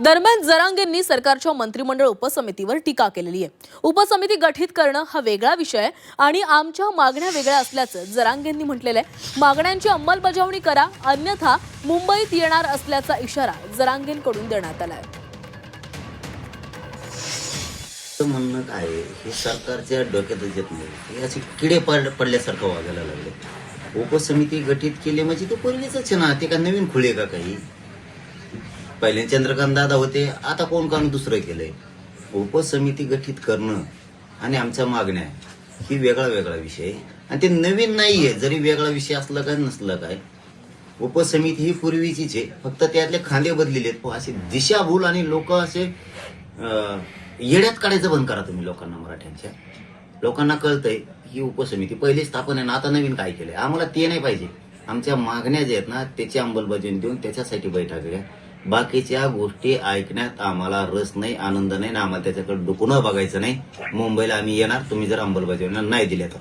दरम्यान जरांगेंनी सरकारच्या मंत्रिमंडळ उपसमितीवर टीका केलेली आहे. उपसमिती गठीत करणं हा वेगळा विषय आहे आणि आमच्या मागण्या वेगळ्या असल्याचं जरांगेंनी म्हटलेलं आहे. मागण्यांची अंमलबजावणी करा अन्यथा मुंबईत येणार असल्याचा इशारा जरांगेंकडून देण्यात आला आहे. म्हणणं काय आहे, हे सरकारच्या डोक्यातच येत नाही. हे असे किडे पड पडल्यासारखं वागायला लागले. उपसमिती गठीत केली म्हणजे ते पूर्वीच आहे ना? ते का नवीन खुळे का काही? पहिले चंद्रकांत दादा होते आता कोण कोण दुसरं केलंय? उपसमिती गठीत करणं आणि आमच्या मागण्या ही वेगळा वेगळा विषय आहे. आणि ते नवीन नाहीये जरी वेगळा विषय असला काय नसलं काय उपसमिती ही पूर्वीचीच आहे. फक्त त्यातले खांदे बदलेले आहेत. असे दिशाभूल आणि लोक असे येड्यात काढायचं बंद करा तुम्ही लोकांना मराठ्यांच्या. लोकांना कळतंय ही उपसमिती पहिली स्थापन आहे ना आता नवीन काय केलंय? आम्हाला ते नाही पाहिजे. आमच्या मागण्या ज्या आहेत ना त्याची अंमलबजावणी देऊन त्याच्यासाठी बैठक घ्या बाकीच्या गोष्टी ऐकण्यात आम्हाला रस नाही आनंद नाही ना आम्हाला त्याच्याकडे डुकून बघायचं नाही. मुंबईला आम्ही येणार तुम्ही जर अंमलबजावणी नाही दिल्या तर.